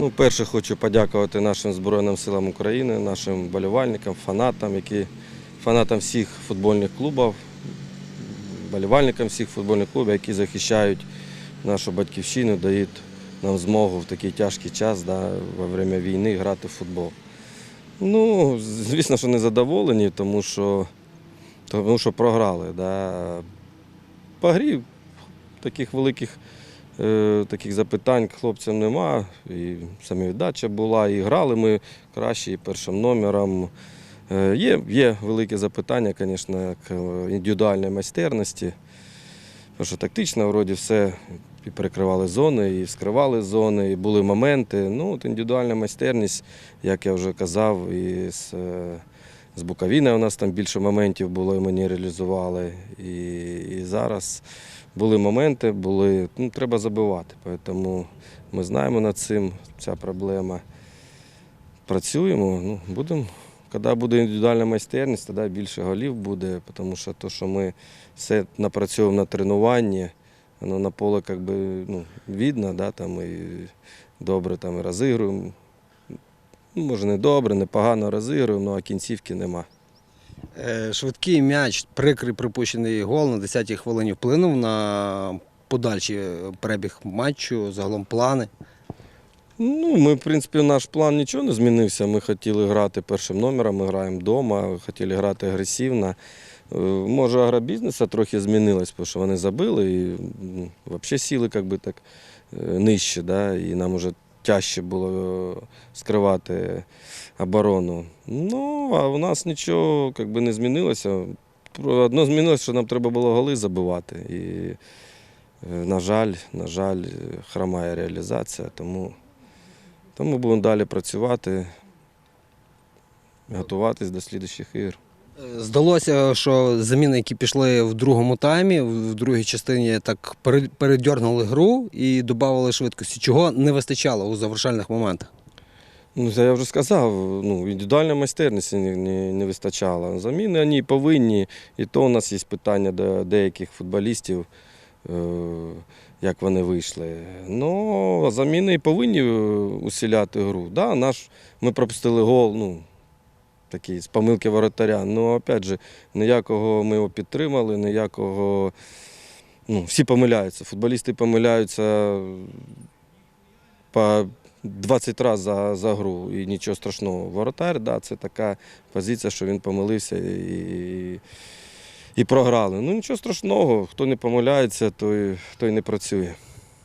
Ну, перше хочу подякувати нашим Збройним силам України, нашим болівальникам, фанатам, які фанатам всіх футбольних клубів, болівальникам всіх футбольних клубів, які захищають нашу батьківщину, дають нам змогу в такий тяжкий час да, во время війни грати в футбол. Ну, звісно, що не задоволені, тому що, тому що програли. Да. По грі таких великих таких запитань хлопцям нема. І самовіддача була, і грали ми краще і першим номером. Е, є, є великі запитання, звісно, к індивідуальній майстерності. Тому що тактично вроді все і перекривали зони, і вскривали зони, і були моменти. Ну, от індивідуальна майстерність, як я вже казав, і з, е, у нас там більше моментів було, і ми не реалізували. І, і зараз були моменти, були, ну, треба забивати. Тому ми знаємо над цим, ця проблема. Працюємо, ну, будемо. Коли буде індивідуальна майстерність, тоді більше голів буде, тому що то, що ми все напрацьовуємо на тренуванні, воно на поле би, ну, видно, да, там, і добре там, і розігруємо. Ну, може, не добре, не погано розігруємо, ну, а кінцівки нема. Е, Швидкий м'яч, прикрий припущений гол на 10-й хвилині вплинув на подальший перебіг матчу, загалом плани. Ну, ми, в принципі, наш план нічого не змінився. Ми хотіли грати першим номером, ми граємо вдома, хотіли грати агресивно. Е, Може, агробізнесу трохи змінилось, тому що вони забили і взагалі сіли як би, так, е, нижче, да, і нам вже тяжче було е, скривати оборону. Ну, а у нас нічого як би, не змінилося. Одно змінилося, що нам треба було голи забивати. І, е, на жаль, на жаль, хромає реалізація, тому. Тому будемо далі працювати, готуватись до слідчих ігор. Здалося, що заміни, які пішли в другому таймі, в другій частині так пере- передьорнули гру і додавали швидкості, чого не вистачало у завершальних моментах. Ну, я вже сказав, ну, індивідуальної майстерності не, не, не вистачало. Заміни вони повинні, і то у нас є питання до деяких футболістів, е, як вони вийшли. Ну, заміни повинні е, усіляти гру. Да, наш, ми пропустили гол, ну, такий з помилки воротаря. Ну, опять же, ніякого ми його підтримали, ніякого. Ну, всі помиляються. Футболісти помиляються по 20 разів за, за гру і нічого страшного. Воротар, да, це така позиція, що він помилився і, і програли. Ну нічого страшного, хто не помиляється, той, той не працює.